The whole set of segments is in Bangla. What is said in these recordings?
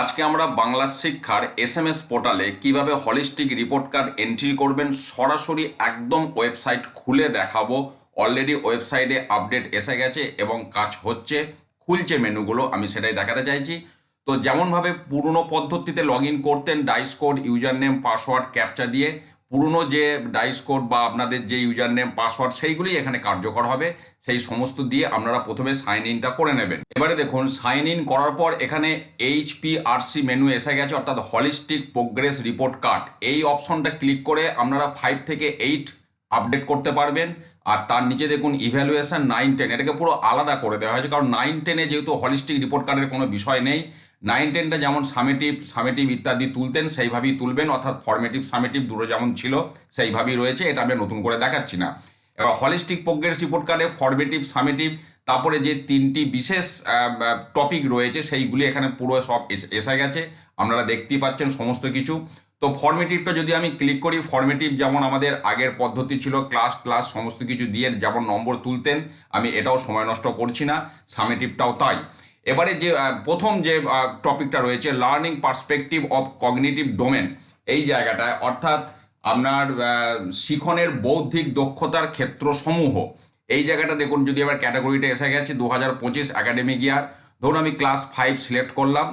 আজকে আমরা বাংলা শিক্ষার এস এম এস পোর্টালে কীভাবে হলিস্টিক রিপোর্ট কার্ড এন্ট্রি করবেন সরাসরি একদম ওয়েবসাইট খুলে দেখাবো। অলরেডি ওয়েবসাইটে আপডেট এসে গেছে এবং কাজ হচ্ছে, খুলছে মেনুগুলো, আমি সেটাই দেখাতে চাইছি। তো যেমনভাবে পুরনো পদ্ধতিতে লগ ইন করতেন DISE code user name password captcha দিয়ে পুরনো যে ডাইস কোড বা আপনাদের যে ইউজার নেম পাসওয়ার্ড সেইগুলি এখানে কার্যকর হবে। সেই সমস্ত দিয়ে আপনারা প্রথমে সাইন ইনটা করে নেবেন। এবারে দেখুন সাইন ইন করার পর এখানে এইচপিআরসি মেনু এসে গেছে, অর্থাৎ হলিস্টিক প্রোগ্রেস রিপোর্ট কার্ড এই অপশনটা ক্লিক করে আপনারা ফাইভ থেকে এইট আপডেট করতে পারবেন। আর তার নিচে দেখুন ইভ্যালুয়েশন নাইন টেন এটাকে পুরো আলাদা করে দেওয়া হয়েছে, কারণ নাইন টেনে যেহেতু হলিস্টিক রিপোর্ট কার্ডের কোনো বিষয় নেই নাইন টেনটা যেমন সামেটিভ সামেটিভ ইত্যাদি তুলতেন, সেইভাবেই তুলবেন, অর্থাৎ ফর্মেটিভ সামেটিভ দুটো যেমন ছিল, সেইভাবেই রয়েছে, এটা আমি নতুন করে দেখাচ্ছি না। হলিস্টিক প্রোগ্রেস রিপোর্ট কার্ডে ফর্মেটিভ সামেটিভ তারপরে যে তিনটি বিশেষ টপিক রয়েছে, সেইগুলি এখানে পুরো সব এসে গেছে, আপনারা দেখতেই পাচ্ছেন সমস্ত কিছু। তো ফর্মেটিভটা যদি আমি ক্লিক করি ফর্মেটিভ যেমন আমাদের আগের পদ্ধতি ছিল ক্লাস ক্লাস সমস্ত কিছু দিয়ে যেমন নম্বর তুলতেন, আমি এটাও সময় নষ্ট করছি না সামেটিভটাও তাই। এবারে যে প্রথম যে টপিকটা রয়েছে learning perspective of cognitive domain এই জায়গাটায়, অর্থাৎ আপনার শিখনের বৌদ্ধিক দক্ষতার ক্ষেত্রসমূহ, এই জায়গাটা দেখুন, যদি আবার ক্যাটাগরিটা এসে গেছে দু হাজার পঁচিশ একাডেমিক ইয়ার ধরুন আমি ক্লাস ফাইভ সিলেক্ট করলাম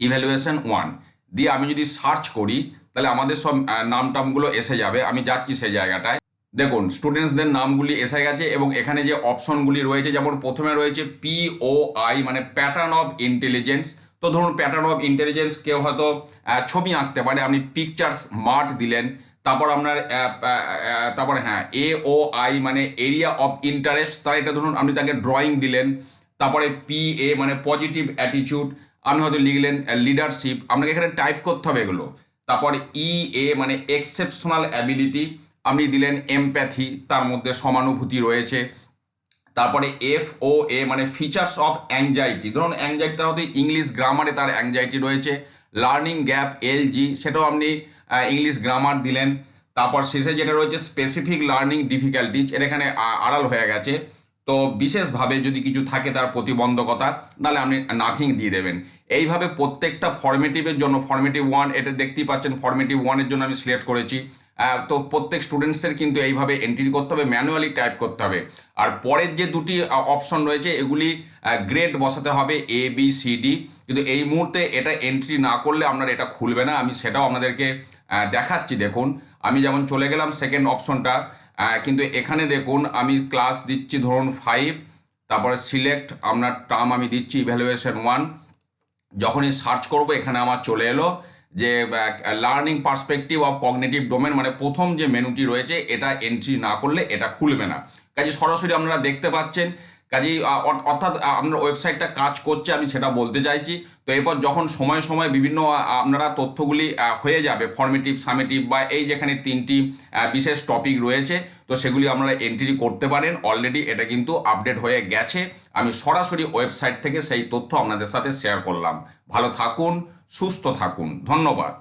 ইভ্যালুয়েশন ওয়ান দিয়ে আমি যদি সার্চ করি, তাহলে আমাদের সব নাম টামগুলো এসে যাবে, আমি যাচ্ছি সেই জায়গাটায় দেখুন স্টুডেন্টসদের নামগুলি এসে গেছে এবং এখানে যে অপশনগুলি রয়েছে, যেমন প্রথমে রয়েছে পি ও আই মানে প্যাটার্ন অফ ইন্টেলিজেন্স তো ধরুন প্যাটার্ন অফ ইন্টেলিজেন্স কেউ হয়তো ছবি আঁকতে পারে, আপনি পিকচার্স মার্ট দিলেন। তারপর আপনার তারপর হ্যাঁ এ ও আই মানে এরিয়া অফ ইন্টারেস্ট তার এটা ধরুন, আপনি তাকে ড্রয়িং দিলেন। তারপরে পি এ মানে পজিটিভ অ্যাটিটিউড আপনি হয়তো লিখলেন লিডারশিপ আপনাকে এখানে টাইপ করতে হবে এগুলো। তারপর ই এ মানে এক্সেপশনাল অ্যাবিলিটি আপনি দিলেন এমপ্যাথি তার মধ্যে সমানুভূতি রয়েছে। তারপরে এফ ও এ মানে ফিচার্স অফ অ্যাংজাইটি ধরুন অ্যাংজাইটি তার মধ্যে ইংলিশ গ্রামারে তার অ্যাংজাইটি রয়েছে। লার্নিং গ্যাপ এল জি সেটাও আপনি ইংলিশ গ্রামার দিলেন। তারপর শেষে যেটা রয়েছে স্পেসিফিক লার্নিং ডিফিকাল্টিজ এটা এখানে আড়াল হয়ে গেছে। তো বিশেষভাবে যদি কিছু থাকে তার প্রতিবন্ধকতা, তাহলে আপনি নাথিং দিয়ে দেবেন। এইভাবে প্রত্যেকটা ফর্মেটিভের জন্য ফর্মেটিভ ওয়ান এটা দেখতেই পাচ্ছেন ফর্মেটিভ ওয়ানের জন্য আমি সিলেক্ট করেছি। তো প্রত্যেক স্টুডেন্টসের কিন্তু এইভাবে এন্ট্রি করতে হবে ম্যানুয়ালি টাইপ করতে হবে। আর পরের যে দুটি অপশন রয়েছে, এগুলি গ্রেড বসাতে হবে এ বি সি ডি কিন্তু এই মুহূর্তে এটা এন্ট্রি না করলে আপনার এটা খুলবে না। আমি সেটাও আপনাদেরকে দেখাচ্ছি, দেখুন। আমি যেমন চলে গেলাম সেকেন্ড অপশনটা কিন্তু এখানে দেখুন, আমি ক্লাস দিচ্ছি ধরুন ফাইভ তারপরে সিলেক্ট আপনার টার্ম আমি দিচ্ছি ইভ্যালুয়েশন ওয়ান যখনই সার্চ করব, এখানে আমার চলে এলো। যে learning perspective of cognitive domain মানে প্রথম যে মেনুটি রয়েছে, এটা এন্ট্রি না করলে এটা খুলবে না। কাজে সরাসরি আপনারা দেখতে পাচ্ছেন কাজেই অর্থাৎ আপনার ওয়েবসাইটটা কাজ করছে, আমি সেটা বলতে চাইছি। তো এরপর যখন সময় সময় বিভিন্ন আপনারা তথ্যগুলি হয়ে যাবে ফর্মেটিভ সামেটিভ বা এই যেখানে তিনটি বিশেষ টপিক রয়েছে, তো সেগুলি আপনারা এন্ট্রি করতে পারেন। অলরেডি এটা কিন্তু আপডেট হয়ে গেছে। আমি সরাসরি ওয়েবসাইট থেকে সেই তথ্য আপনাদের সাথে শেয়ার করলাম। ভালো থাকুন, সুস্থ থাকুন। ধন্যবাদ।